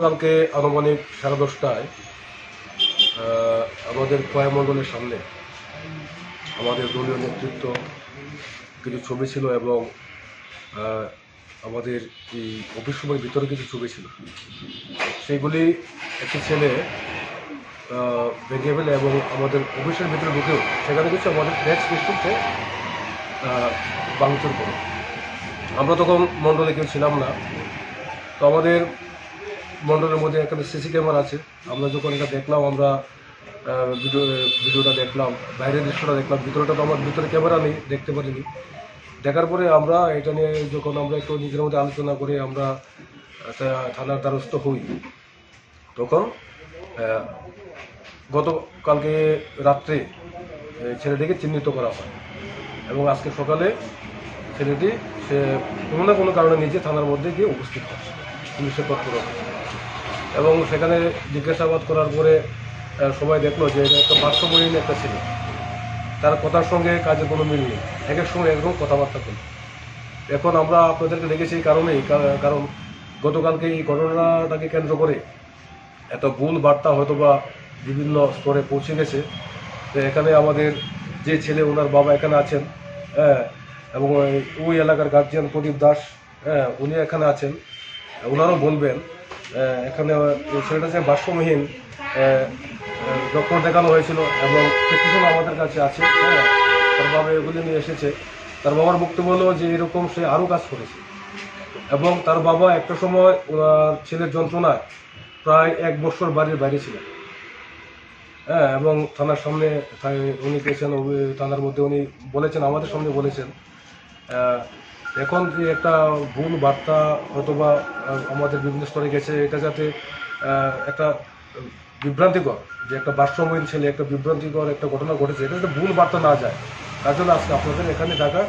কালকে আনুমানিক সাড়ে দশটায় আমাদের কয়ামণ্ডলের সামনে আমাদের দলীয় নেতৃত্ব কিছু ছবি ছিল এবং আমাদের এই অফিস সময়ের ভিতরে কিছু ছবি ছিল। সেইগুলি একটি ছেলে ভেঙে ফেলে এবং আমাদের অফিসের ভিতরে ঢুকেও, সেখানে কিছু আমাদের নেক্সট ডিস্ট্রিক্টে ভাঙচুর করে। আমরা তখন মণ্ডলে কেউ ছিলাম না। তো আমাদের মণ্ডলের মধ্যে একটা সিসি ক্যামেরা আছে। আমরা যখন এটা দেখলাম, আমরা ভিডিও ভিডিওটা দেখলাম, বাইরের দৃশ্যটা দেখলাম, ভিতরেটা তো আমার ভিতরে ক্যামেরা নেই, দেখতে পারিনি। দেখার পরে আমরা এটা নিয়ে যখন আমরা একটু নিজের মধ্যে আলোচনা করে আমরা থানার দ্বারস্থ হই, তখন গতকালকে রাত্রে ছেলেটিকে চিহ্নিত করা হয় এবং আজকে সকালে ছেলেটি সে কোনো না কোনো কারণে নিজে থানার মধ্যে গিয়ে উপস্থিত হয় পুলিশের তৎপর এবং সেখানে জিজ্ঞাসাবাদ করার পরে সবাই দেখল যে এটা একটা বাস্তবহীন একটা ছেলে। তার কথার সঙ্গে কাজের কোনো মিল নেই। এক এক সময় একরকম কথাবার্তা বলে এখন আমরা আপনাদেরকে দেখেছি এই কারণেই কারণ গতকালকে এই ঘটনাটাকে কেন্দ্র করে এত ভুল বার্তা হয়তো বা বিভিন্ন স্তরে পৌঁছে গেছে। তো এখানে আমাদের যে ছেলে, ওনার বাবা এখানে আছেন হ্যাঁ এবং ওই এলাকার গার্জিয়ান প্রদীপ দাস হ্যাঁ উনি এখানে আছেন। ওনারও বলবেন এখানে ছেলেটা যে বাষ্পমহীন ডক্টর দেখানো হয়েছিল এবং প্রেসক্রিপশন আমাদের কাছে আছে হ্যাঁ তার বাবা এগুলি নিয়ে এসেছে। তার বাবার বক্তব্য হলো যে এরকম সে আরও কাজ করেছে। এবং তার বাবা একটা সময় ওনার ছেলের যন্ত্রণায় প্রায় এক বছর বাড়ির বাইরে ছিলেন। হ্যাঁ এবং থানার সামনে উনি গেছেন থানার মধ্যে উনি বলেছেন, আমাদের সামনে বলেছেন এখন যে একটা ভুল বার্তা অথবা আমাদের বিভিন্ন স্তরে গেছে, এটা যাতে একটা বিভ্রান্তিকর, যে একটা বাস্তবায়ন ছেলে, একটা বিভ্রান্তিকর একটা ঘটনা ঘটেছে, এটা যাতে ভুল বার্তা না যায়, তার জন্য আজকে আপনাদের এখানে ডাকা